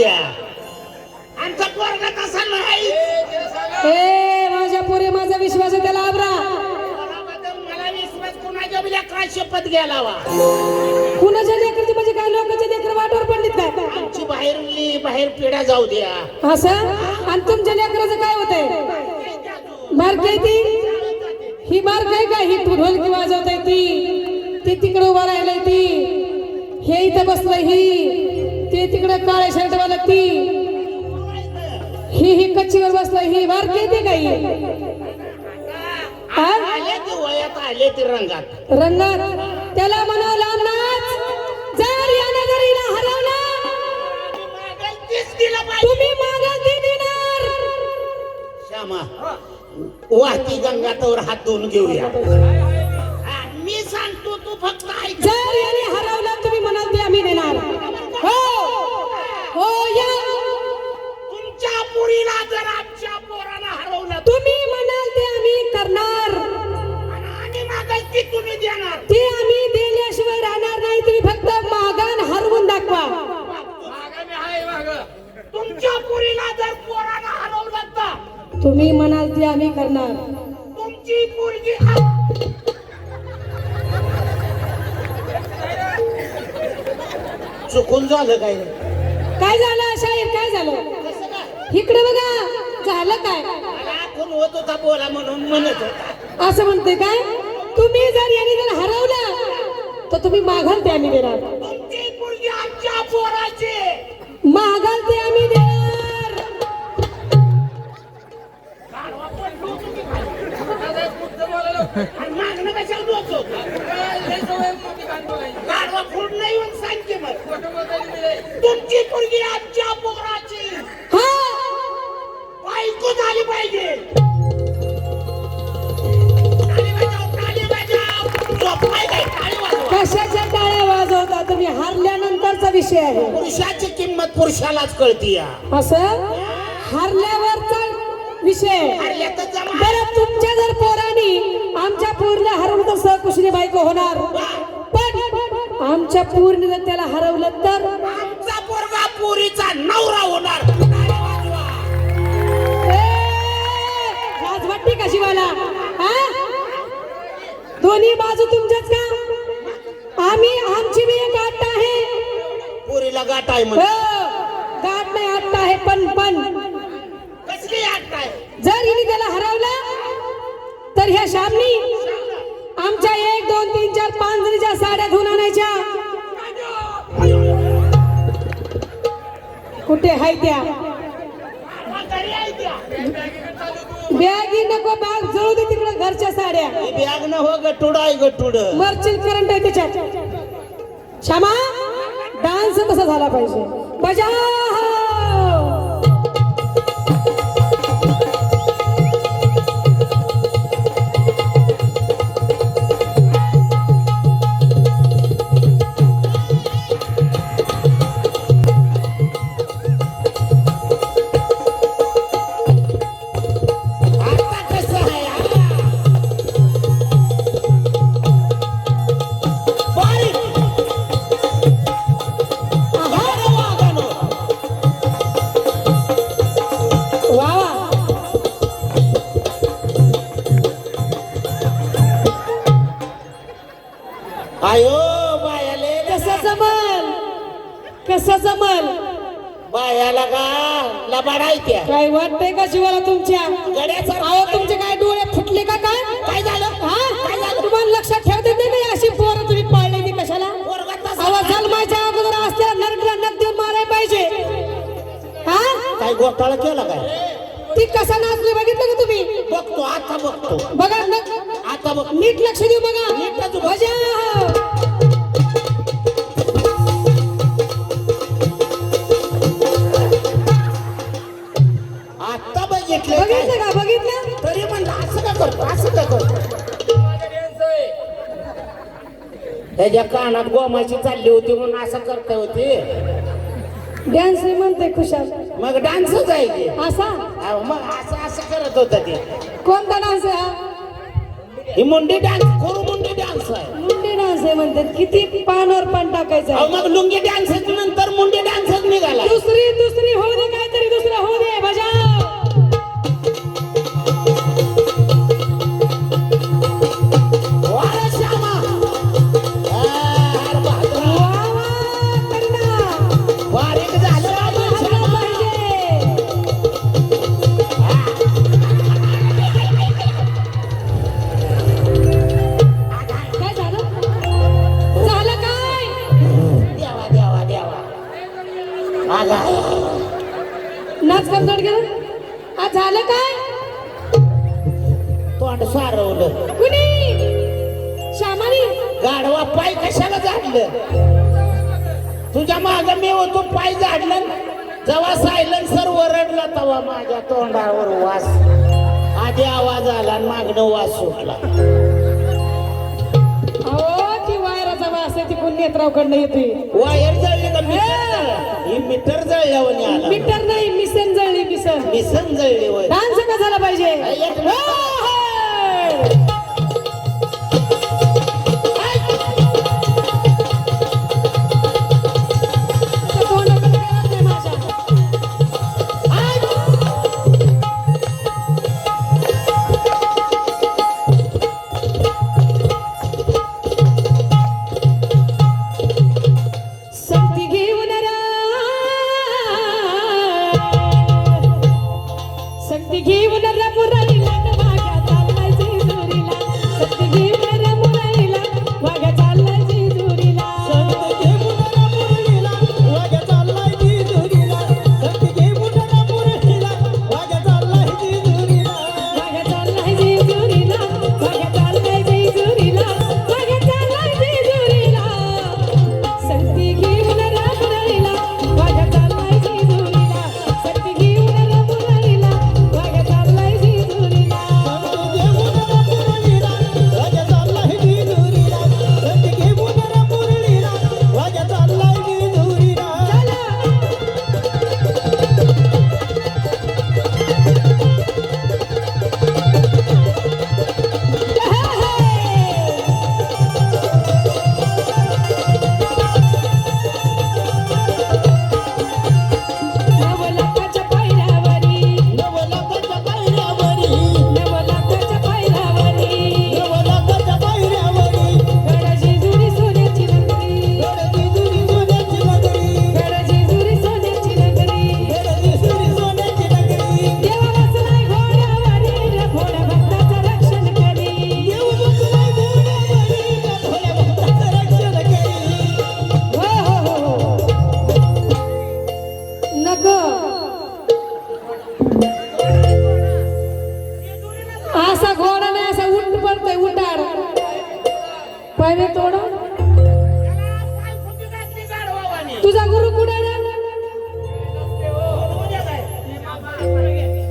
या. आमचा पोरगा तसा नाही? ए माझ्या पोरी माझा विश्वास आहे त्याला आबरा. मला विश्वास कुणाच्या बी लेकरा शपथ घ्यायला वा कुणाच्या लेकरची म्हणजे काय? लोकांच्या लेकर वाटवर पडलीत काय आमची बाहेरली बाहेर पिढ्या जाऊ द्या. असं? आणि तुमच्या लेकराचं काय होतंय? मार्क आहे ती. ही मार्क आहे का? ही ढोलकी वाजवत आहे ती. ती तिकडे उभा राहिलंय ती. हे इथं बसलंय ही. ते तिकडे काळ्या शर्टवाला ती. ही ही कच्चीवर बसलाय ही? आले ती वयात आले ती रंगात. रंगात. त्याला नाच जर हरवला तुम्ही मागा ती देणार. श्यामा वाहती गंगातावर हात धुवून घेऊया. मी सांगतो तू फक्त ऐक जर याने हरवला तुम्ही म्हणाल ते आम्ही देणार हो हो या तुमच्या पुरीला जर आमच्या पोराला हरवलं तुम्ही म्हणाल ते आम्ही करणार. आणि आम्ही मागाल ती तुम्ही देणार? ते आम्ही देण्याशिवाय राहणार नाही. तुम्ही फक्त मागान हरवून दाखवा. तुमच्या पुरीला जर पोराला हरवलं तर? तुम्ही म्हणाल ते आम्ही करणार. तुमची पोरगी चुकून झालं काय काय झालं शाहीर काय झालं? इकडे बघा झालं काय? आखून होत होता बोला म्हणून म्हणत होता. असं म्हणते काय? तुम्ही जर यांनी जर हरवलं तर तुम्ही मागाल ते आम्ही देणार. आमच्या पोराची. मागाल ते आम्ही देणार. आणि मागणं कशाला डोकं गाढवा फुड नाही येऊन सांगते मग. तुमची पोरगी आमच्या झाली पाहिजे. कशाच्या टाळ्या वाजवता? तुम्ही हारल्यानंतरचा विषय आहे. पुरुषाची किंमत पुरुषालाच कळती या असं? हारल्यावरचा विषय. आहे. हरल्याचं जमा. बरं तुमच्या जर पोरांनी आमच्या पूर्ण हरवलं तर सहकुशीने बायको होणार. पण आमच्या पूर्ण जर त्याला हरवलं तर? त्याला हरवलं? तर ह्या श्यामनी आमच्या एक दोन तीन चार पाच जणीच्या साड्या धुवून आणायच्या. कुठे हाय त्या. बॅगी नको बॅग जळू दे तिकडे घरच्या साड्या. ही बॅग न हो गटुड आहे गटुड मर्चिल करंट आहे त्याच्यात श्यामा डान्स कसा झाला पाहिजे? बजाव आयो बायाले कसं जमल कसं जमल बायाला का? लबाडाय त्या. काय वाटतंय का जीवाला तुमच्या? गड्याचा अहो तुमचे काय डोळे फुटले का काय? काय झालं? हा? काय झालं? तुम्हाला लक्षात ठेवते नाही का अशी पोरं तुम्ही पाळली ती कशाला? पोरगा तसा. अहो जन्माच्या अगोदर असलेला नरडला नख देऊन मारायला पाहिजे. हा? काय घोटाळा केला काय? ती कसा नाचली बघितलं का तुम्ही? बघतो आता बघतो. बघा न- आता बघ नीट लक्ष देऊ बघा. नीटच बघ. बजाव. आता बघितलं? बघितलं का? बघितलं? तरी म्हणलं असं का करतो? असं का करतो? त्याच्या कानात गोमाची चालली होती म्हणून असं करता होती? डान्स म्हणते खुशाल. मग डान्सच आहे की? असा? अहो, मग असं असं करत होता ते. कोणता डान्स आहे हा? ही मुंडी डान्स खोरू मुंडी डान्स आहे. मुंडी डान्स डान्स आहे म्हणतात किती पानावर पान टाकायचं अहो मग लुंगी डान्स नंतर मुंडे डान्सच निघाला. दुसरी दुसरी होऊ दे काहीतरी दुसरं होऊ दे. झालं काय? तोंड सारवलं. कुणी? श्यामानी? गाढवा पाय कशाला झाडलं? तुझ्या माग मी होतो पाय झाडलं. जेव्हा सायलेन्सर वरडला तेव्हा माझ्या तोंडावर वास. आधी आवाज आला आणि मागणं वास अहो ती वायराचा वास आहे ती कोण नेत्रावकडनं येते वायर जळली का? मीटर जळलं? ही मीटर जळल्यावर आला. मीटर नाही मिसन जळली. मिसन मिसन जळली डान्स का झाला पाहिजे?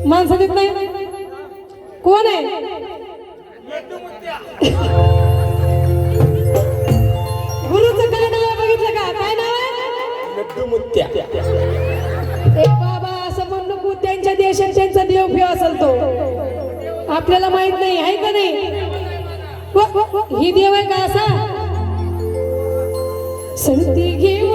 माणसं देत नाही कोण आहे गुरुचं आहे बघितलं का काय नाव आहे लड्डू मुत्या ए बाबा असं म्हणू नको त्यांच्या देशात त्यांचा देव फेव असेल तो आपल्याला माहीत नाही आहे का नाही ही देव आहे का असा संगती घेऊ